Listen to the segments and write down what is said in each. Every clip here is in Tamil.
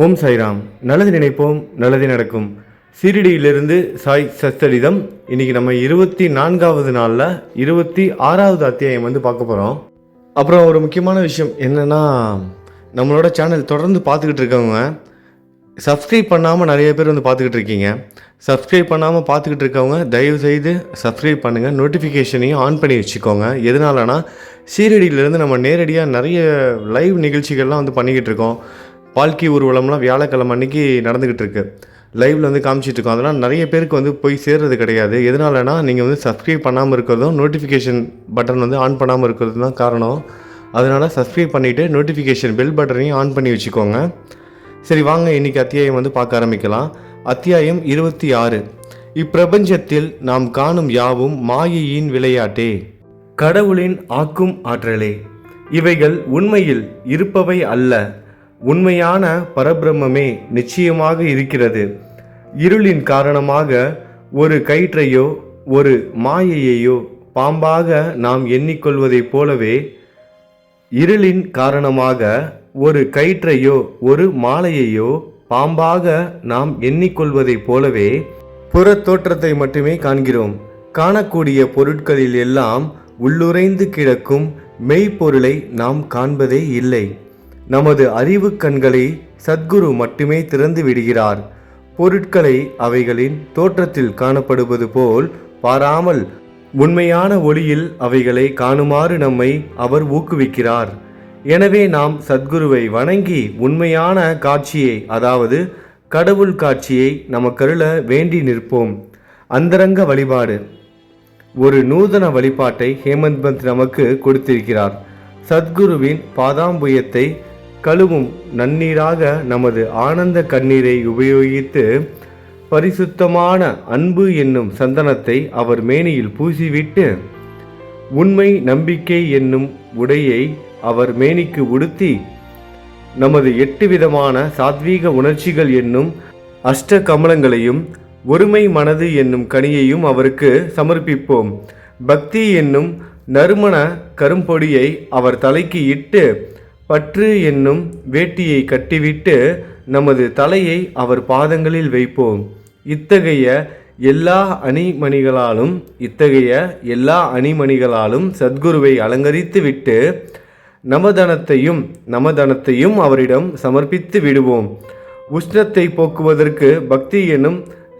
ஓம் சாய்ராம். நல்லது நினைப்போம் நல்லது நடக்கும். சீரடியிலிருந்து சாய் சஸ்தலிதம் இன்னைக்கு நம்ம இருபத்தி நான்காவது நாளில் இருபத்தி ஆறாவது அத்தியாயம் வந்து பார்க்க போகிறோம் அப்புறம் ஒரு முக்கியமான விஷயம் என்னென்னா நம்மளோட சேனல் தொடர்ந்து பார்த்துக்கிட்டு இருக்கவங்க சப்ஸ்கிரைப் பண்ணாமல் நிறைய பேர் வந்து பார்த்துக்கிட்டு இருக்கீங்க. சப்ஸ்கிரைப் பண்ணாமல் பார்த்துக்கிட்டு இருக்கவங்க தயவு செய்து சப்ஸ்கிரைப் பண்ணுங்கள் நோட்டிஃபிகேஷனையும் ஆன் பண்ணி வச்சுக்கோங்க. எதனாலனா சீரடியிலேருந்து நம்ம நேரடியாக நிறைய லைவ் நிகழ்ச்சிகள்லாம் வந்து பண்ணிக்கிட்டு இருக்கோம். பால்கி ஊர்வலம்லாம் வியாழக்கிழமை அன்னைக்கு நடந்துக்கிட்டு இருக்கு. லைவில் வந்து காமிச்சிட்டு இருக்கோம். அதெல்லாம் நிறைய பேருக்கு வந்து போய் சேர்றது கிடையாது. எதனாலனா நீங்கள் வந்து சப்ஸ்கிரைப் பண்ணாமல் இருக்கிறதும் நோட்டிஃபிகேஷன் பட்டன் வந்து ஆன் பண்ணாமல் இருக்கிறது தான் காரணம். அதனால் சப்ஸ்கிரைப் பண்ணிவிட்டு நோட்டிஃபிகேஷன் பெல் பட்டனையும் ஆன் பண்ணி வச்சுக்கோங்க. சரி வாங்க. இன்னைக்கு அத்தியாயம் வந்து பார்க்க ஆரம்பிக்கலாம். அத்தியாயம் இருபத்தி ஆறு. இப்பிரபஞ்சத்தில் நாம் காணும் யாவும் மாயையின் விளையாட்டே. கடவுளின் ஆக்கும் ஆற்றலே. இவைகள் உண்மையில் இருப்பவை அல்ல. உண்மையான பரபிரம்மே நிச்சயமாக இருக்கிறது. இருளின் காரணமாக ஒரு கயிற்றையோ ஒரு மாயையையோ பாம்பாக நாம் எண்ணிக்கொள்வதைப் போலவே இருளின் காரணமாக ஒரு கயிற்றையோ ஒரு மாலையையோ பாம்பாக நாம் எண்ணிக்கொள்வதைப் போலவே புற தோற்றத்தை மட்டுமே காண்கிறோம். காணக்கூடிய பொருட்களில் எல்லாம் உள்ளுரைந்து கிடக்கும் மெய்ப்பொருளை நாம் காண்பதே இல்லை. நமது அறிவு கண்களை சத்குரு மட்டுமே திறந்து விடுகிறார். பொருட்களை அவைகளின் தோற்றத்தில் காணப்படுவது போல் பாராமல் உண்மையான ஒளியில் அவைகளை காணுமாறு நம்மை அவர் ஊக்குவிக்கிறார். எனவே நாம் சத்குருவை வணங்கி உண்மையான காட்சியை அதாவது கடவுள் காட்சியை நமக்கருள வேண்டி நிற்போம். அந்தரங்க வழிபாடு. ஒரு நூதன வழிபாட்டை ஹேமந்த் பந்த் நமக்கு கொடுத்திருக்கிறார். சத்குருவின் பாதாம்புயத்தை கழுவும் நன்னீராக நமது ஆனந்த கண்ணீரை உபயோகித்து பரிசுத்தமான அன்பு என்னும் சந்தனத்தை அவர் மேனியில் பூசிவிட்டு உண்மை நம்பிக்கை என்னும் உடையை அவர் மேனிக்கு உடுத்தி நமது எட்டு விதமான சாத்வீக உணர்ச்சிகள் என்னும் அஷ்ட கமலங்களையும் ஒருமை மனது என்னும் கனியையும் அவருக்கு சமர்ப்பிப்போம். பக்தி என்னும் நறுமண கரும்பொடியை அவர் தலைக்கு இட்டு பற்று என்னும் வேட்டியை கட்டிவிட்டு நமது தலையை அவர் பாதங்களில் வைப்போம். இத்தகைய எல்லா அணிமணிகளாலும் இத்தகைய எல்லா அணிமணிகளாலும் சத்குருவை அலங்கரித்து விட்டு நமதனத்தையும் நமதனத்தையும் அவரிடம் சமர்ப்பித்து விடுவோம். உஷ்ணத்தை போக்குவதற்கு பக்தி எனும்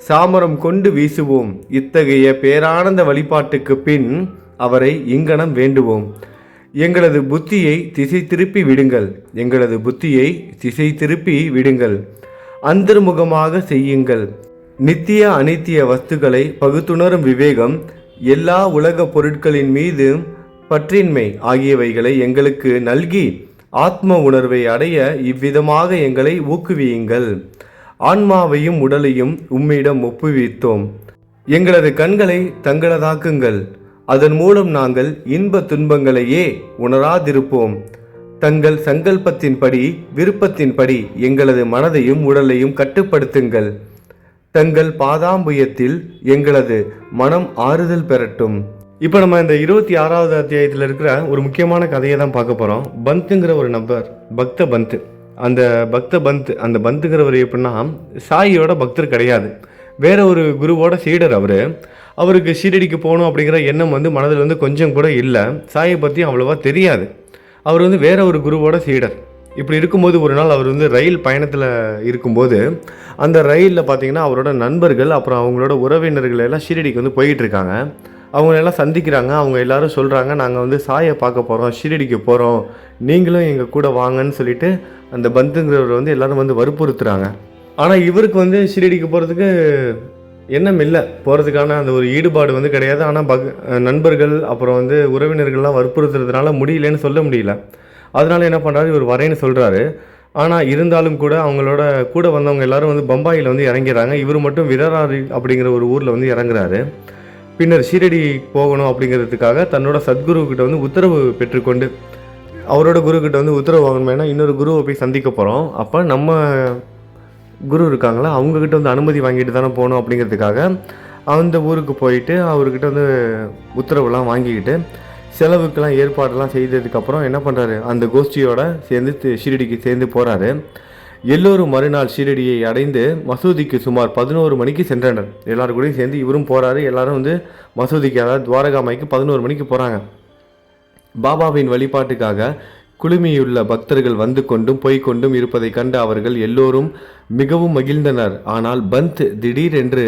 சாமரம் கொண்டு வீசுவோம். இத்தகைய பேரானந்த வழிபாட்டுக்கு பின் அவரை இங்கனம் வேண்டுவோம். எங்களது புத்தியை திசை திருப்பி விடுங்கள். எங்களது புத்தியை திசை திருப்பி விடுங்கள். அந்தர்முகமாக செய்யுங்கள். நித்திய அனித்திய வஸ்துக்களை பகுத்துணரும் விவேகம் எல்லா உலக பொருட்களின் மீது பற்றின்மை ஆகியவைகளை எங்களுக்கு நல்கி ஆத்ம உணர்வை அடைய இவ்விதமாக எங்களை ஊக்குவியுங்கள். ஆன்மாவையும் உடலையும் உம்மிடம் ஒப்புவித்தோம். எங்களது கண்களை தங்களதாக்குங்கள். அதன் மூலம் நாங்கள் இன்ப துன்பங்களையே உணராதிருப்போம். தங்கள் சங்கல்பத்தின்படி விருப்பத்தின்படி எங்களது மனதையும் உடலையும் கட்டுப்படுத்துங்கள். தங்கள் பாதாம்புயத்தில் எங்களது மனம் ஆறுதல் பெறட்டும். இப்போ நம்ம இந்த இருபத்தி ஆறாவது அத்தியாயத்தில் இருக்கிற ஒரு முக்கியமான கதையை தான் பார்க்க போகிறோம் பந்துங்கிற ஒரு நபர் பக்த பந்து. அந்த பக்த பந்த் அந்த பந்துங்கிறவர் எப்படின்னா சாயியோட பக்தர் கிடையாது. வேற ஒரு குருவோட சீடர் அவர். அவருக்கு ஷீரடிக்கு போகணும் அப்படிங்கிற எண்ணம் வந்து மனதில் வந்து கொஞ்சம் கூட இல்லை. சாயை பற்றி அவ்வளோவா தெரியாது. அவர் வந்து வேற ஒரு குருவோட சீடர். இப்படி இருக்கும்போது ஒரு நாள் அவர் வந்து ரயில் பயணத்தில் இருக்கும்போது அந்த ரயிலில் பார்த்தீங்கன்னா அவரோட நண்பர்கள் அப்புறம் அவங்களோட உறவினர்கள் எல்லாம் ஷீரடிக்கு வந்து போயிட்டு இருக்காங்க. அவங்க எல்லாம் சந்திக்கிறாங்க. அவங்க எல்லாரும் சொல்கிறாங்க நாங்கள் வந்து சாயை பார்க்க போகிறோம் ஷீரடிக்கு போகிறோம் நீங்களும் எங்கள் கூட வாங்கன்னு சொல்லிட்டு அந்த பந்துங்கிறவர் வந்து எல்லோரும் வந்து வற்புறுத்துறாங்க. ஆனால் இவருக்கு வந்து ஷீரடிக்கு போகிறதுக்கு எண்ணம் இல்லை. போகிறதுக்கான அந்த ஒரு ஈடுபாடு வந்து கிடையாது. ஆனால் பக் நண்பர்கள் அப்புறம் வந்து உறவினர்கள்லாம் வற்புறுத்துறதுனால முடியலன்னு சொல்ல முடியல. அதனால என்ன பண்ணுறாரு இவர் வரேன்னு சொல்கிறாரு ஆனால் இருந்தாலும் கூட அவங்களோட கூட வந்தவங்க எல்லாரும் வந்து பம்பாயில் வந்து இறங்கிறாங்க. இவர் மட்டும் விரராரி அப்படிங்கிற ஒரு ஊரில் வந்து இறங்குறாரு. பின்னர் ஷீரடி போகணும் அப்படிங்கிறதுக்காக தன்னோட சத்குருக்கிட்ட வந்து உத்தரவு பெற்றுக்கொண்டு அவரோட குரு வந்து உத்தரவு வாங்கணும்னா இன்னொரு குருவை போய் சந்திக்க போகிறோம் அப்போ நம்ம குரு இருக்காங்களா அவங்கக்கிட்ட வந்து அனுமதி வாங்கிட்டு தானே போகணும் அப்படிங்கிறதுக்காக அந்த ஊருக்கு போயிட்டு அவர்கிட்ட வந்து உத்தரவுலாம் வாங்கிக்கிட்டு செலவுக்கெல்லாம் ஏற்பாடெல்லாம் செய்ததுக்கப்புறம் என்ன பண்ணுறாரு அந்த கோஷ்டியோட சேர்ந்து ஷீரடிக்கு சேர்ந்து போகிறாரு எல்லோரும் மறுநாள் ஷீரடியை அடைந்து மசூதிக்கு சுமார் பதினோரு மணிக்கு சென்றனர். எல்லாரும் கூடயும் சேர்ந்து இவரும் போகிறாரு எல்லாரும் வந்து மசூதிக்கு அதாவது துவாரகாமைக்கு பதினோரு மணிக்கு போகிறாங்க பாபாவின் வழிபாட்டுக்காக குழுமியுள்ள பக்தர்கள் வந்து கொண்டும் போய்க் கொண்டும் இருப்பதை கண்டு அவர்கள் எல்லோரும் மிகவும் மகிழ்ந்தனர். ஆனால் பந்த் திடீரென்று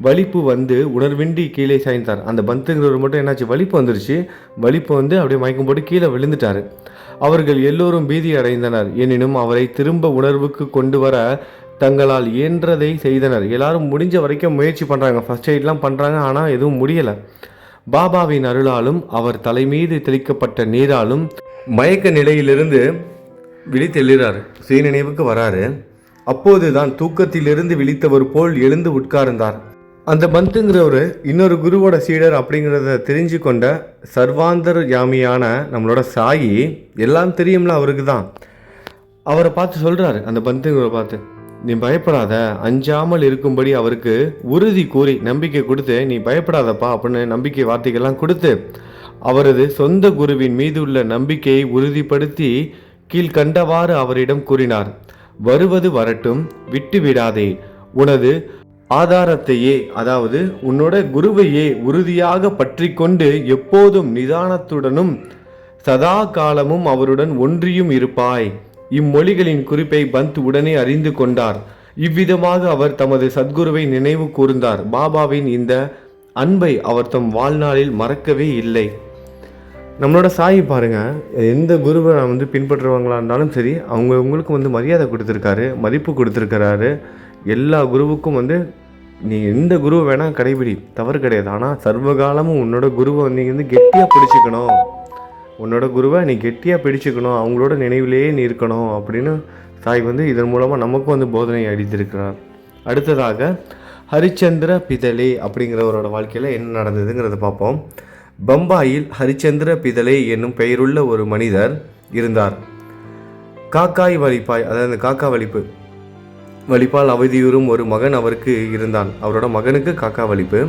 வலிப்பு வந்து உணர்வின்றி கீழே சாய்ந்தார். அந்த பந்துங்கிறவர் மட்டும் என்னாச்சு? வலிப்பு வந்துருச்சு. வலிப்பு வந்து அப்படியே மயக்கம் போட்டு கீழே விழுந்துட்டாரு. அவர்கள் எல்லோரும் பீதி அடைந்தனர். எனினும் அவரை திரும்ப உணர்வுக்கு கொண்டு வர தங்களால் இயன்றதை செய்தனர். எல்லாரும் முடிஞ்ச வரைக்கும் முயற்சி பண்ணுறாங்க ஃபர்ஸ்ட் எய்ட்லாம் பண்ணுறாங்க ஆனால் எதுவும் முடியலை. பாபாவின் அருளாலும் அவர் தலைமீது தெளிக்கப்பட்ட நீராலும் மயக்க நிலையிலிருந்து விழித்தெழுறாரு சுயநினைவுக்கு வராரு அப்போதுதான் தூக்கத்திலிருந்து விழித்தவர் போல் எழுந்து உட்கார்ந்தார். அந்த பந்துங்கிறவர் இன்னொரு குருவோட சீடர் அப்படிங்கிறத தெரிஞ்சு கொண்ட சர்வாந்தர் யாமியான நம்மளோட சாயி எல்லாம் தெரியும்ல அவருக்கு தான் அவரை பார்த்து சொல்கிறாரு அந்த பந்துங்கிறவரை பார்த்து நீ பயப்படாத அஞ்சாமல் இருக்கும்படி அவருக்கு உறுதி கூறி நம்பிக்கை கொடுத்து நீ பயப்படாதப்பா அப்படின்னு நம்பிக்கை வார்த்தைகள்லாம் கொடுத்து அவரது சொந்த குருவின் மீது உள்ள நம்பிக்கையை உறுதிப்படுத்தி கீழ்கண்டவாறு அவரிடம் கூறினார். வருவது வரட்டும் விட்டு விடாதே. உனது ஆதாரத்தையே அதாவது உன்னோட குருவையே உறுதியாக பற்றி கொண்டு எப்போதும் நிதானத்துடனும் சதா காலமும் அவருடன் ஒன்றியும் இருப்பாய். இம்மொழிகளின் குறிப்பை பந்த் உடனே அறிந்து கொண்டார். இவ்விதமாக அவர் தமது சத்குருவை நினைவு கூர்ந்தார். பாபாவின் இந்த அன்பை அவர் தம் வாழ்நாளில் மறக்கவே இல்லை. நம்மளோட சாயி பாருங்கள் எந்த குருவை நான் வந்து பின்பற்றுறவங்களா இருந்தாலும் சரி அவங்க உங்களுக்கு வந்து மரியாதை கொடுத்துருக்காரு மதிப்பு கொடுத்துருக்கிறாரு. எல்லா குருவுக்கும் வந்து நீ எந்த குருவை வேணால் கடைபிடி தவறு கிடையாது. ஆனால் சர்வகாலமும் உன்னோட குருவை நீ வந்து கெட்டியாக பிடிச்சிக்கணும். உன்னோட குருவை நீ கெட்டியாக பிடிச்சிக்கணும். அவங்களோட நினைவிலேயே நீ இருக்கணும் அப்படின்னு சாய் வந்து இதன் மூலமாக நமக்கும் வந்து போதனை அளித்திருக்கிறார். அடுத்ததாக ஹரிச்சந்திர பிதலி அப்படிங்கிறவரோட வாழ்க்கையில் என்ன நடந்ததுங்கிறத பார்ப்போம். பம்பாயில் ஹரிச்சந்திர பிதலே என்னும் பெயருள்ள ஒரு மனிதர் இருந்தார். காக்காய் வலிப்பாய் அதாவது காக்கா வலிப்பு. வலிப்பால் அவதியுறும் ஒரு மகன் அவருக்கு இருந்தான். அவரோட மகனுக்கு காக்கா வலிப்பு.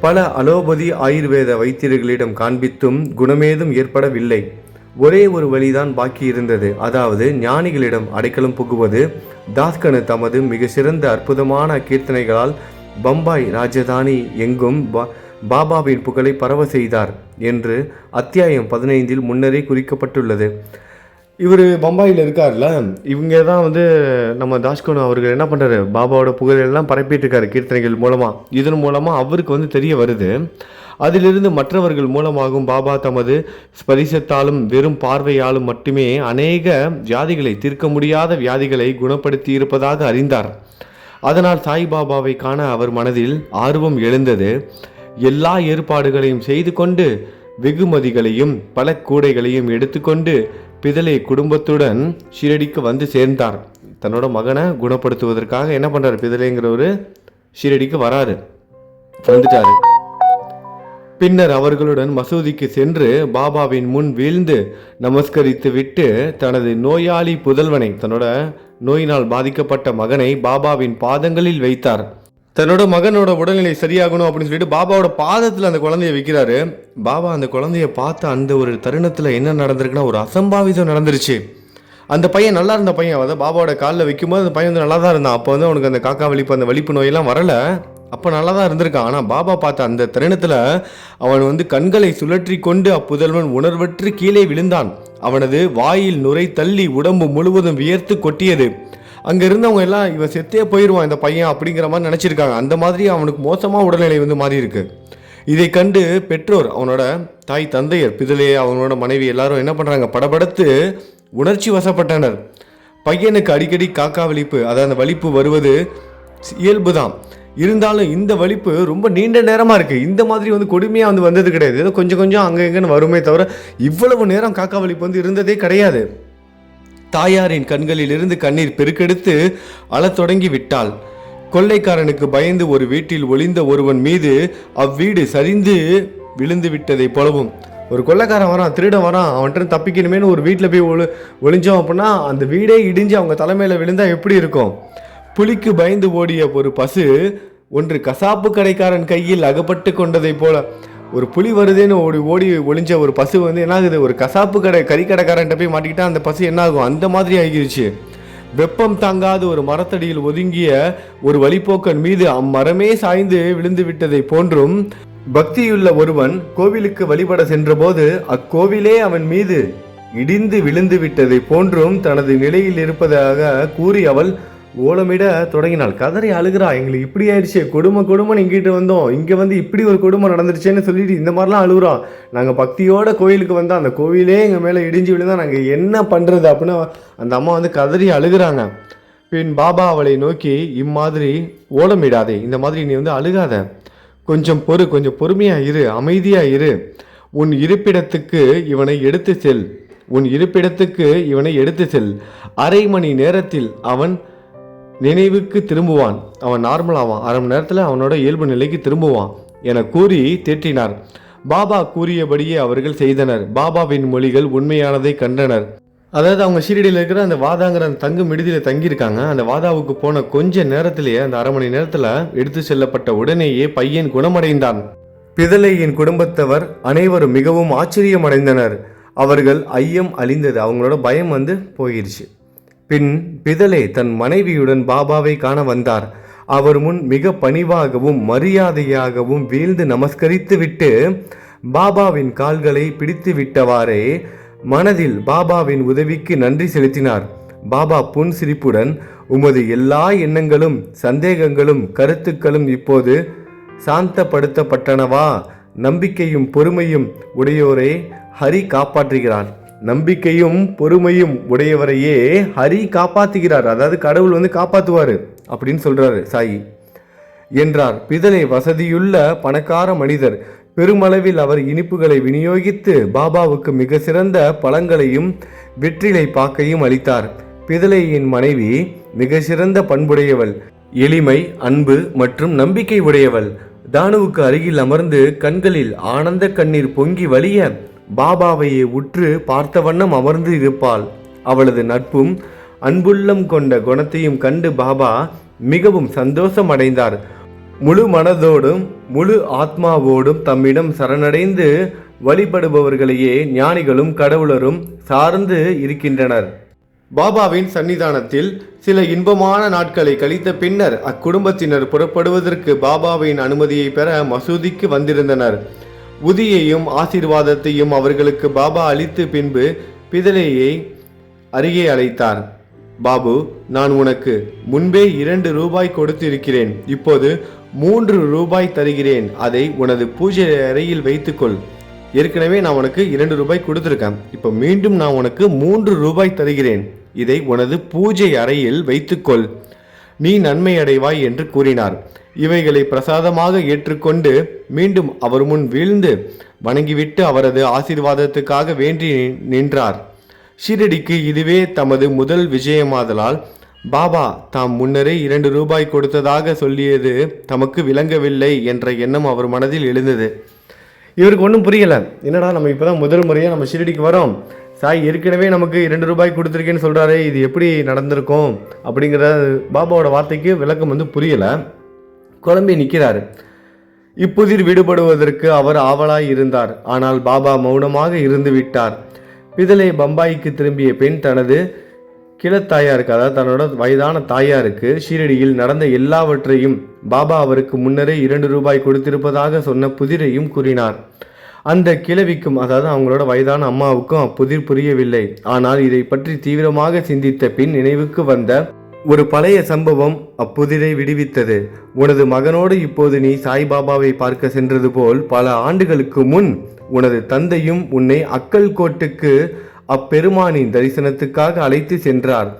பல அலோபதி ஆயுர்வேத வைத்தியர்களிடம் காண்பித்தும் குணமேதும் ஏற்படவில்லை. ஒரே ஒரு வழிதான் பாக்கி இருந்தது. அதாவது ஞானிகளிடம் அடைக்கலம் புகுவது. தாஸ்கனு தமது மிக சிறந்த அற்புதமான கீர்த்தனைகளால் பம்பாய் ராஜதானி எங்கும் பா- பாபாவின் புகழை பரவ செய்தார் என்று அத்தியாயம் பதினைந்தில் முன்னரே குறிக்கப்பட்டுள்ளது. இவர் பம்பாயில் இருக்கார்ல? இவங்க தான் வந்து நம்ம தாஷ்கோனு அவர்கள் என்ன பண்ணுறாரு பாபாவோட புகழெல்லாம் பரப்பிட்டு இருக்காரு கீர்த்தனைகள் மூலமாக இதன் மூலமாக அவருக்கு வந்து தெரிய வருது. அதிலிருந்து மற்றவர்கள் மூலமாகவும் பாபா தமது ஸ்பரிசத்தாலும் வெறும் பார்வையாலும் மட்டுமே அநேக வியாதிகளை தீர்க்க முடியாத வியாதிகளை குணப்படுத்தி இருப்பதாக அறிந்தார். அதனால் சாய்பாபாவை காண அவர் மனதில் ஆர்வம் எழுந்தது. எல்லா ஏற்பாடுகளையும் செய்து கொண்டு வெகுமதிகளையும் பல கூடைகளையும் எடுத்துக்கொண்டு பிதலை குடும்பத்துடன் ஷிரடிக்கு வந்து சேர்ந்தார். தன்னோட மகனை குணப்படுத்துவதற்காக என்ன பண்ணுறார் பிதலைங்கிறவர் ஷிரடிக்கு வராரு. வந்துட்டாரு. பின்னர் அவர்களுடன் மசூதிக்கு சென்று பாபாவின் முன் வீழ்ந்து நமஸ்கரித்து விட்டு தனது நோயாளி புதல்வனை தன்னோட நோயினால் பாதிக்கப்பட்ட மகனை பாபாவின் பாதங்களில் வைத்தார். தன்னோட மகனோட உடல்நிலை சரியாகணும் அப்படின்னு சொல்லிட்டு பாபாவோட பாதத்தில் அந்த குழந்தைய வைக்கிறாரு. பாபா அந்த குழந்தைய பார்த்த அந்த ஒரு தருணத்தில் என்ன நடந்திருக்குன்னா ஒரு அசம்பாவிதம் நடந்துருச்சு. அந்த பையன் நல்லா இருந்த பையன். அதாவது பாபாவோட காலில் வைக்கும்போது அந்த பையன் வந்து நல்லா தான் இருந்தான். அப்போ வந்து அவனுக்கு அந்த காக்கா வலிப்பு அந்த வலிப்பு நோயெல்லாம் வரல. அப்போ நல்லா தான் இருந்திருக்கான். ஆனால் பாபா பார்த்த அந்த தருணத்தில் அவன் வந்து கண்களை சுழற்றி கொண்டு அப்புதல்வன் உணர்வற்று கீழே விழுந்தான். அவனது வாயில் நுரை தள்ளி உடம்பு முழுவதும் வியர்த்து கொட்டியது. அங்கே இருந்தவங்க எல்லாம் இவன் செத்தே போயிடுவான் இந்த பையன் அப்படிங்கிற மாதிரி நினச்சிருக்காங்க. அந்த மாதிரி அவனுக்கு மோசமாக உடல்நிலை வந்து மாறி இருக்கு இதை கண்டு பெற்றோர் அவனோட தாய் தந்தையர் பிதலே அவனோட மனைவி எல்லாரும் என்ன பண்ணுறாங்க படபடத்து உணர்ச்சி வசப்பட்டனர். பையனுக்கு அடிக்கடி காக்கா வலிப்பு அதாவது அந்த வலிப்பு வருவது இயல்பு தான் இருந்தாலும் இந்த வலிப்பு ரொம்ப நீண்ட நேரமாக இருக்குது இந்த மாதிரி வந்து கொடுமையாக வந்து வந்தது கிடையாது. ஏதோ கொஞ்சம் கொஞ்சம் அங்கே எங்கன்னு வருமே தவிர இவ்வளவு நேரம் காக்கா வலிப்பு வந்து இருந்ததே கிடையாது. தாயாரின் கண்களில் இருந்து கண்ணீர் பெருக்கெடுத்து அழத் தொடங்கி விட்டாள் கொள்ளைக்காரனுக்கு பயந்து ஒரு வீட்டில் ஒளிந்த ஒருவன் மீது அவ்வீடு சரிந்து விழுந்து விட்டதைப் போலவும். ஒரு கொள்ளைக்காரன் வரான் திருடன் வரான் அவன்கிட்ட இருந்து தப்பிக்கணுமேனு ஒரு வீட்டில் போய் ஒளி ஒளிஞ்சோம் அப்படின்னா அந்த வீடே இடிஞ்சு அவங்க தலைமையில் விழுந்தா எப்படி இருக்கும்? புலிக்கு பயந்து ஓடிய ஒரு பசு ஒன்று கசாப்பு கடைக்காரன் கையில் அகப்பட்டு கொண்டதைப் போல ஒரு புலி வருதுன்னு ஓடி ஓடி ஒளிஞ்ச ஒரு பசு வந்து என்ன ஆகுது ஒரு கசாப்பு கடை கறிக்கடைக்காரன்ட்ட போய் மாட்டிக்கிட்டா அந்த பசு என்ன ஆகும் அந்த மாதிரி ஆகிருச்சு. வெப்பம் தாங்காத ஒரு மரத்தடியில் ஒதுங்கிய ஒரு வழிப்போக்கன் மீது அம்மரமே சாய்ந்து விழுந்து விட்டதை போன்றும் பக்தியுள்ள ஒருவன் கோவிலுக்கு வழிபட சென்றபோது அக்கோவிலே அவன் மீது இடிந்து விழுந்து விட்டதை போன்றும் தனது நிலையில் இருப்பதாக கூறி அவள் ஓலமிட தொடங்கினாள். கதறி அழுகிறா. எங்களுக்கு இப்படி ஆயிடுச்சு. கொடுமை கொடுமை இங்கிட்டு வந்தோம். இங்கே வந்து இப்படி ஒரு கொடுமை நடந்துருச்சேன்னு சொல்லிட்டு இந்த மாதிரிலாம் அழுகுறோம் நாங்கள் பக்தியோட கோயிலுக்கு வந்தால் அந்த கோவிலே எங்கள் மேலே இடிஞ்சு விழுந்தால் நாங்கள் என்ன பண்ணுறது அப்படின்னு அந்த அம்மா வந்து கதறி அழுகுறாங்க. பின் பாபா அவளை நோக்கி இம்மாதிரி ஓலமிடாதே. இந்த மாதிரி நீ வந்து அழுகாத. கொஞ்சம் பொறு கொஞ்சம் பொறுமையாக இரு அமைதியாக இரு. உன் இருப்பிடத்துக்கு இவனை எடுத்து செல். உன் இருப்பிடத்துக்கு இவனை எடுத்து செல். அரை மணி நேரத்தில் அவன் நினைவுக்கு திரும்புவான். அவன் நார்மல் ஆவான். அரை மணி நேரத்தில் அவனோட இயல்பு நிலைக்கு திரும்புவான் என கூறி தேற்றினார். பாபா கூறியபடியே அவர்கள் செய்தனர். பாபாவின் மொழிகள் உண்மையானதை கண்டனர். அதாவது அவங்க ஷீரடியில் இருக்கிற அந்த வாதாங்கிற அந்த தங்கும் விடுதியில் தங்கியிருக்காங்க. அந்த வாதாவுக்கு போன கொஞ்ச நேரத்திலேயே அந்த அரை மணி நேரத்தில் எடுத்து செல்லப்பட்ட உடனேயே பையன் குணமடைந்தான். பிதலையின் குடும்பத்தவர் அனைவரும் மிகவும் ஆச்சரியமடைந்தனர். அவர்கள் ஐயம் அழிந்தது. அவங்களோட பயம் வந்து போயிடுச்சு பின் பிதலே தன் மனைவியுடன் பாபாவை காண வந்தார். அவர் முன் மிக பணிவாகவும் மரியாதையாகவும் வீழ்ந்து நமஸ்கரித்துவிட்டு பாபாவின் கால்களை பிடித்து விட்டவாறே மனதில் பாபாவின் உதவிக்கு நன்றி செலுத்தினார். பாபா புன் சிரிப்புடன் உமது எல்லா எண்ணங்களும் சந்தேகங்களும் கருத்துக்களும் இப்போது சாந்தப்படுத்தப்பட்டனவா? நம்பிக்கையும் பொறுமையும் உடையோரே ஹரி காப்பாற்றுகிறார். நம்பிக்கையும் பொறுமையும் உடையவரையே ஹரி காப்பாற்றுகிறார் அதாவது கடவுள் வந்து காப்பாற்றுவார் அப்படின்னு சொல்கிறாரு சாயி. என்றார். பிதனை வசதியுள்ள பணக்கார மனிதர். பெருமளவில் அவர் இனிப்புகளை விநியோகித்து பாபாவுக்கு மிக சிறந்த பழங்களையும் வெற்றிலை பாக்கையும் அளித்தார். பிதலையின் மனைவி மிக சிறந்த பண்புடையவள். எளிமை அன்பு மற்றும் நம்பிக்கை உடையவள். தானுவுக்கு அருகில் அமர்ந்து கண்களில் ஆனந்த கண்ணீர் பொங்கி வழிய பாபாவையே உற்று பார்த்த வண்ணம் அமர்ந்து இருப்பாள். அவளது நட்பும் அன்புள்ளம் கொண்ட குணத்தையும் கண்டு பாபா மிகவும் சந்தோஷம் அடைந்தார் முழு மனதோடும் முழு ஆத்மாவோடும் தம்மிடம் சரணடைந்து வழிபடுபவர்களையே ஞானிகளும் கடவுளரும் சார்ந்து இருக்கின்றனர். பாபாவின் சன்னிதானத்தில் சில இன்பமான நாட்களை கழித்த பின்னர் அக்குடும்பத்தினர் புறப்படுவதற்கு பாபாவின் அனுமதியை பெற மசூதிக்கு வந்திருந்தனர். உதியையும் ஆசீர்வாதத்தையும் அவர்களுக்கு பாபா அளித்து பின்பு பிதலையை அருகே அழைத்தார். பாபு நான் உனக்கு முன்பே இரண்டு ரூபாய் கொடுத்திருக்கிறேன். இப்போது மூன்று ரூபாய் தருகிறேன். அதை உனது பூஜை அறையில் வைத்துக்கொள். ஏற்கனவே நான் உனக்கு இரண்டு ரூபாய் கொடுத்துருக்கேன். இப்போ மீண்டும் நான் உனக்கு மூன்று ரூபாய் தருகிறேன். இதை உனது பூஜை அறையில் வைத்துக்கொள். நீ நன்மை அடைவாய் என்று கூறினார். இவைகளை பிரசாதமாக ஏற்றுக்கொண்டு மீண்டும் அவர் முன் வீழ்ந்து வணங்கிவிட்டு அவரது ஆசீர்வாதத்துக்காக வேண்டி நின்றார். ஷீரடிக்கு இதுவே தமது முதல் விஜயமாதலால் பாபா தாம் முன்னரே இரண்டு ரூபாய் கொடுத்ததாக சொல்லியது தமக்கு விளங்கவில்லை என்ற எண்ணம் அவர் மனதில் எழுந்தது. இவருக்கு ஒன்றும் புரியலை. என்னடா நம்ம இப்போ தான் முதல் முறையாக நம்ம ஷீரடிக்கு வரோம்? சாய் ஏற்கனவே நமக்கு இரண்டு ரூபாய் கொடுத்துருக்கேன்னு சொல்கிறாரே இது எப்படி நடந்திருக்கும்? அப்படிங்கிற பாபாவோட வார்த்தைக்கு விளக்கம் வந்து புரியலை. குழம்பி நிற்கிறாரு. இப்புதிர் விடுபடுவதற்கு அவர் ஆவலாய் இருந்தார். ஆனால் பாபா மௌனமாக இருந்து விட்டார். பிதலை பம்பாய்க்கு திரும்பிய பெண் தனது கிளத்தாயாருக்கு அதாவது தன்னோட வயதான தாயாருக்கு ஷீரடியில் நடந்த எல்லாவற்றையும் பாபா அவருக்கு முன்னரே இரண்டு ரூபாய் கொடுத்திருப்பதாக சொன்ன புதிரையும் கூறினார். அந்த கிழவிக்கும் அதாவது அவங்களோட வயதான அம்மாவுக்கும் அப்புதிர் புரியவில்லை. ஆனால் இதை பற்றி தீவிரமாக சிந்தித்த பின் நினைவுக்கு வந்த ஒரு பழைய சம்பவம் அப்புதிரை விடுவித்தது. உனது மகனோடு இப்போது நீ சாய்பாபாவை பார்க்க சென்றது போல் பல ஆண்டுகளுக்கு முன் உனது தந்தையும் உன்னை அக்கல் கோட்டுக்கு அப்பெருமானின் தரிசனத்துக்காக அழைத்து சென்றார்.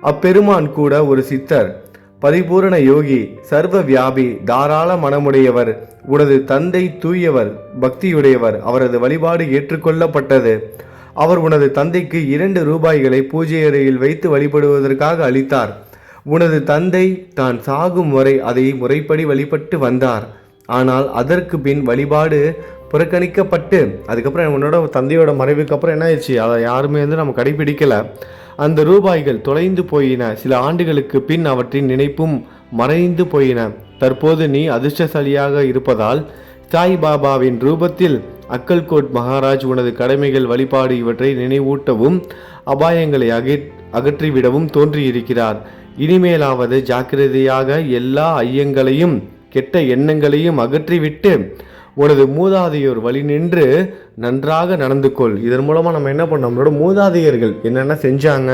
அப்பெருமான் கூட ஒரு சித்தர். பரிபூரண யோகி சர்வ வியாபி தாராள மனமுடையவர் உனது தந்தை தூயவர் பக்தியுடையவர் அவரது வழிபாடு ஏற்றுக்கொள்ளப்பட்டது. அவர் உனது தந்தைக்கு இரண்டு ரூபாய்களை பூஜை அறையில் வைத்து வழிபடுவதற்காக அளித்தார். உனது தந்தை தான் சாகும் வரை அதை முறைப்படி வழிபட்டு வந்தார். ஆனால் அதற்கு பின் வழிபாடு புறக்கணிக்கப்பட்டு அதுக்கப்புறம் உன்னோட தந்தையோட மறைவுக்கு அப்புறம் என்ன ஆயிடுச்சு? அதை யாருமே வந்து நம்ம கடைபிடிக்கலை. அந்த ரூபாய்கள் தொலைந்து போயின. சில ஆண்டுகளுக்கு பின் அவற்றின் நினைப்பும் மறைந்து போயின. தற்போது நீ அதிர்ஷ்டசாலியாக இருப்பதால் சாய் பாபாவின் ரூபத்தில் அக்கல்கோட் மகாராஜ் உனது கடமைகள் வழிபாடு இவற்றை நினைவூட்டவும் அபாயங்களை அகற் அகற்றிவிடவும் தோன்றியிருக்கிறார். இனிமேலாவது ஜாக்கிரதையாக எல்லா ஐயங்களையும் கெட்ட எண்ணங்களையும் அகற்றிவிட்டு உனது மூதாதையோர் வழி நின்று நன்றாக நடந்து கொள் இதன் மூலமாக நம்ம என்ன பண்ணோம்? நம்மளோட மூதாதையர்கள் என்னென்ன செஞ்சாங்க?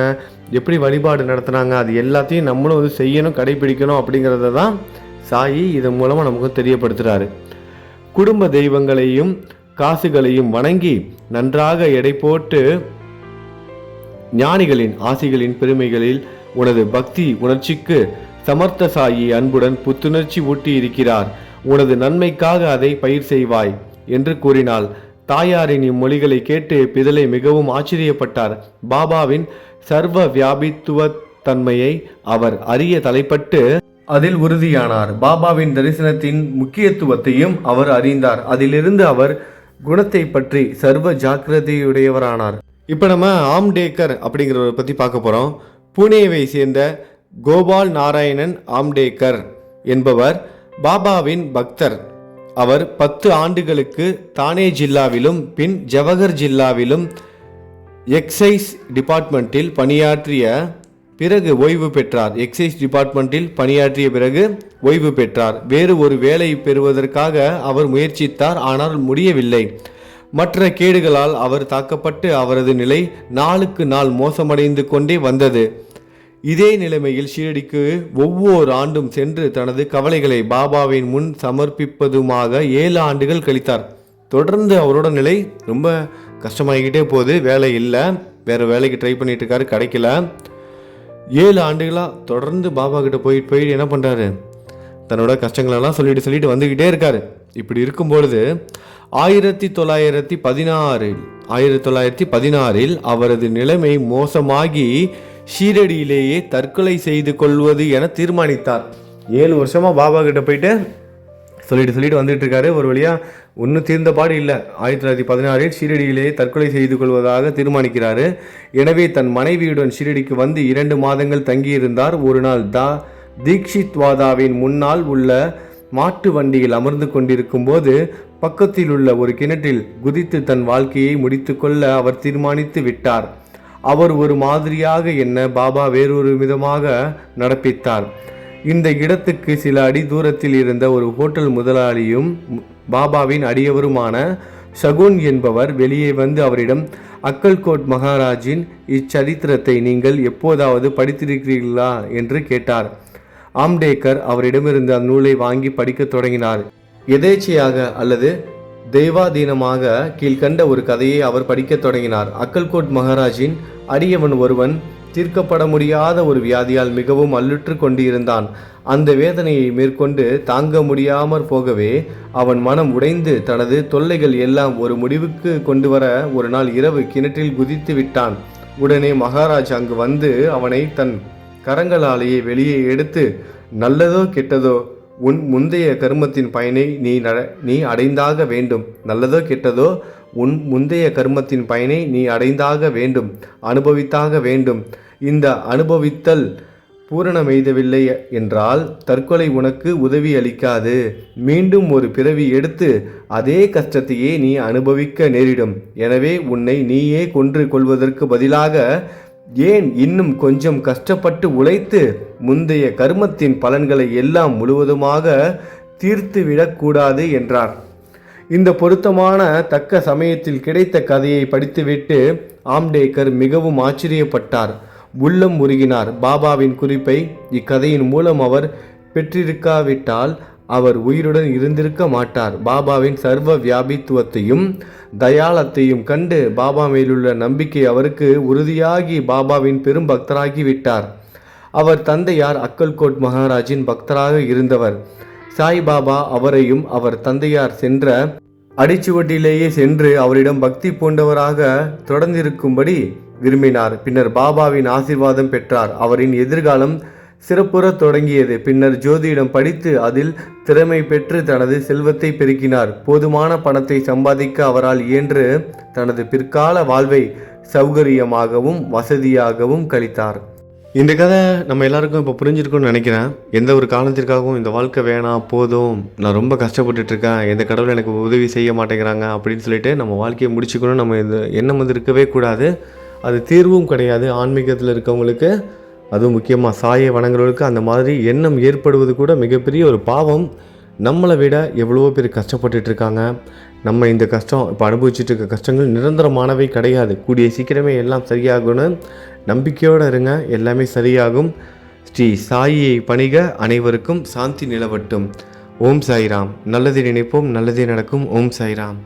எப்படி வழிபாடு நடத்துனாங்க? அது எல்லாத்தையும் நம்மளும் வந்து செய்யணும் கடைபிடிக்கணும் அப்படிங்கிறத தான் சாயி இதன் மூலமாக நமக்கு தெரியப்படுத்துகிறாரு குடும்ப தெய்வங்களையும் காசுகளையும் வணங்கி நன்றாக எடை போட்டு ஞானிகளின் ஆசிகளின் பெருமைகளில் உனது பக்தி உணர்ச்சிக்கு சமர்த்த சாயி அன்புடன் புத்துணர்ச்சி ஊட்டி இருக்கிறார் உனது நன்மைக்காக அதை பயிர் செய்வாய் என்று கூறினாள். தாயாரின் இம்மொழிகளை கேட்டு பிதலை மிகவும் ஆச்சரியப்பட்டார். பாபாவின் சர்வ வியாபித்துவ தன்மையை அவர் அறிய தலைப்பட்டு அதில் உறுதியானார். பாபாவின் தரிசனத்தின் முக்கியத்துவத்தையும் அவர் அறிந்தார். அதிலிருந்து அவர் குணத்தை பற்றி சர்வ ஜாக்கிரதையுடையவரானார். இப்போ நம்ம ஆம்டேக்கர் அப்படிங்கிறவரை பற்றி பார்க்க போகிறோம் புனேவை சேர்ந்த கோபால் நாராயணன் ஆம்டேக்கர் என்பவர் பாபாவின் பக்தர். அவர் பத்து ஆண்டுகளுக்கு தானே ஜில்லாவிலும் பின் ஜவஹர் ஜில்லாவிலும் எக்ஸைஸ் டிபார்ட்மெண்ட்டில் பணியாற்றிய பிறகு ஓய்வு பெற்றார். எக்ஸைஸ் டிபார்ட்மெண்ட்டில் பணியாற்றிய பிறகு ஓய்வு பெற்றார். வேறு ஒரு வேலை பெறுவதற்காக அவர் முயற்சித்தார் ஆனால் முடியவில்லை. மற்ற கேடுகளால் அவர் தாக்கப்பட்டு அவரது நிலை நாளுக்கு நாள் மோசமடைந்து கொண்டே வந்தது. இதே நிலைமையில் ஷீரடிக்கு ஒவ்வொரு ஆண்டும் சென்று தனது கவலைகளை பாபாவின் முன் சமர்ப்பிப்பதுமாக ஏழு ஆண்டுகள் கழித்தார். தொடர்ந்து அவரோட நிலை ரொம்ப கஷ்டமாகிக்கிட்டே போகுது. வேலை இல்லை. வேறு வேலைக்கு ட்ரை பண்ணிட்டு இருக்காரு. கிடைக்கல. ஏழு ஆண்டுகளாக தொடர்ந்து பாபா கிட்ட போயிட்டு போயிட்டு என்ன பண்ணுறாரு தன்னோட கஷ்டங்களெல்லாம் சொல்லிட்டு சொல்லிட்டு வந்துக்கிட்டே இருக்காரு. இப்படி இருக்கும் பொழுது ஆயிரத்தி தொள்ளாயிரத்தி பதினாறில் ஆயிரத்தி தொள்ளாயிரத்தி பதினாறில் அவரது நிலைமை மோசமாகி ஷீரடியிலேயே தற்கொலை செய்து கொள்வது என தீர்மானித்தார். ஏழு வருஷமாக பாபா கிட்ட போயிட்டு சொல்லிட்டு சொல்லிட்டு வந்துட்டு இருக்காரு ஒரு வழியா ஒன்றும் தீர்ந்த பாடு இல்லை. ஆயிரத்தி தொள்ளாயிரத்தி பதினாறில் ஷீரடியிலேயே தற்கொலை செய்து கொள்வதாக தீர்மானிக்கிறாரு. எனவே தன் மனைவியுடன் ஷீரடிக்கு வந்து இரண்டு மாதங்கள் தங்கியிருந்தார். ஒரு நாள் தா தீக்ஷித்வாதாவின் முன்னால் உள்ள மாட்டு வண்டியில் அமர்ந்து கொண்டிருக்கும் போது பக்கத்தில் உள்ள ஒரு கிணற்றில் குதித்து தன் வாழ்க்கையை முடித்துக்கொள்ள அவர் தீர்மானித்து விட்டார். அவர் ஒரு மாதிரியாக என்ன பாபா வேறொரு விதமாக நடப்பித்தார். இந்த இடத்துக்கு சில அடி தூரத்தில் இருந்த ஒரு ஹோட்டல் முதலாளியும் பாபாவின் அடியவருமான சகுன் என்பவர் வெளியே வந்து அவரிடம் அக்கல்கோட் மகாராஜின் இச்சரித்திரத்தை நீங்கள் எப்போதாவது படித்திருக்கிறீர்களா? என்று கேட்டார். ஆம்டேக்கர் அவரிடமிருந்து அந்நூலை வாங்கி படிக்கத் தொடங்கினார். எதேச்சையாக அல்லது தெய்வாதீனமாக கீழ்கண்ட ஒரு கதையை அவர் படிக்கத் தொடங்கினார். அக்கல்கோட் மகாராஜின் அடியவன் ஒருவன் தீர்க்கப்பட முடியாத ஒரு வியாதியால் மிகவும் அல்லுற்று கொண்டிருந்தான். அந்த வேதனையை மேற்கொண்டு தாங்க முடியாமற் போகவே அவன் மனம் உடைந்து தனது தொல்லைகள் எல்லாம் ஒரு முடிவுக்கு கொண்டு வர ஒரு நாள் இரவு கிணற்றில் குதித்து விட்டான். உடனே மகாராஜ் அங்கு வந்து அவனை தன் கரங்களாலேயே வெளியே எடுத்து நல்லதோ கெட்டதோ உன் முந்தைய கருமத்தின் பயனை நீ நட நீ அடைந்தாக வேண்டும். நல்லதோ கெட்டதோ உன் முந்தைய கர்மத்தின் பயனை நீ அடைந்தாக வேண்டும் அனுபவித்தாக வேண்டும். இந்த அனுபவித்தல் பூரணமெய்தவில்லை என்றால் தற்கொலை உனக்கு உதவி அளிக்காது. மீண்டும் ஒரு பிறவி எடுத்து அதே கஷ்டத்தையே நீ அனுபவிக்க நேரிடும். எனவே உன்னை நீயே கொன்று கொள்வதற்கு பதிலாக ஏன் இன்னும் கொஞ்சம் கஷ்டப்பட்டு உழைத்து முந்தைய கர்மத்தின் பலன்களை எல்லாம் முழுவதுமாக தீர்த்துவிடக்கூடாது என்றார். இந்த பொருத்தமான தக்க சமயத்தில் கிடைத்த கதையை படித்துவிட்டு ஆம்டேக்கர் மிகவும் ஆச்சரியப்பட்டார். உள்ளம் உருகினார். பாபாவின் குறிப்பை இக்கதையின் மூலம் அவர் பெற்றிருக்காவிட்டால் அவர் உயிருடன் இருந்திருக்க மாட்டார். பாபாவின் சர்வ வியாபித்துவத்தையும் தயாளத்தையும் கண்டு பாபா மேலுள்ள நம்பிக்கை அவருக்கு உறுதியாகி பாபாவின் பெரும் பக்தராகி விட்டார் அவர் தந்தையார் அக்கல்கோட் மகாராஜின் பக்தராக இருந்தவர். சாய்பாபா அவரையும் அவர் தந்தையார் சென்ற அடிச்சுவட்டிலேயே சென்று அவரிடம் பக்தி பூண்டவராக தொடர்ந்திருக்கும்படி விரும்பினார். பின்னர் பாபாவின் ஆசீர்வாதம் பெற்றார். அவரின் எதிர்காலம் சிறப்புறத் தொடங்கியது. பின்னர் ஜோதியிடம் படித்து அதில் திறமை பெற்று தனது செல்வத்தை பெருக்கினார். போதுமான பணத்தை சம்பாதிக்க அவரால் இயன்று தனது பிற்கால வாழ்வை சௌகரியமாகவும் வசதியாகவும் கழித்தார். இந்த கதை நம்ம எல்லாருக்கும் இப்போ புரிஞ்சிருக்கும்னு நினைக்கிறேன். எந்த ஒரு காரணத்திற்காகவும் இந்த வாழ்க்கை வேணாம் போதும். நான் ரொம்ப கஷ்டப்பட்டுட்டு இருக்கேன் எந்த கடவுள் எனக்கு உதவி செய்ய மாட்டேங்கிறாங்க அப்படின்னு சொல்லிட்டு நம்ம வாழ்க்கையை முடிச்சுக்கணும் நம்ம இது எண்ணம் வந்து இருக்கவே கூடாது. அது தீர்வும் கிடையாது ஆன்மீகத்தில் இருக்கவங்களுக்கு. அதுவும் முக்கியமாக சாயை வணங்குறவங்களுக்கு அந்த மாதிரி எண்ணம் ஏற்படுவது கூட மிகப்பெரிய ஒரு பாவம். நம்மளை விட எவ்வளவோ பேர் கஷ்டப்பட்டுட்டு இருக்காங்க நம்ம இந்த கஷ்டம் இப்போ அனுபவிச்சுட்டு இருக்க கஷ்டங்கள் நிரந்தரமானவை கிடையாது. கூடிய சீக்கிரமே எல்லாம் சரியாகும்னு நம்பிக்கையோடு இருங்க. எல்லாமே சரியாகும். ஸ்ரீ சாயியை பணிக அனைவருக்கும் சாந்தி நிலவட்டும். ஓம் சாய்ராம். நல்லதை நினைப்போம் நல்லதே நடக்கும். ஓம் சாய்ராம்.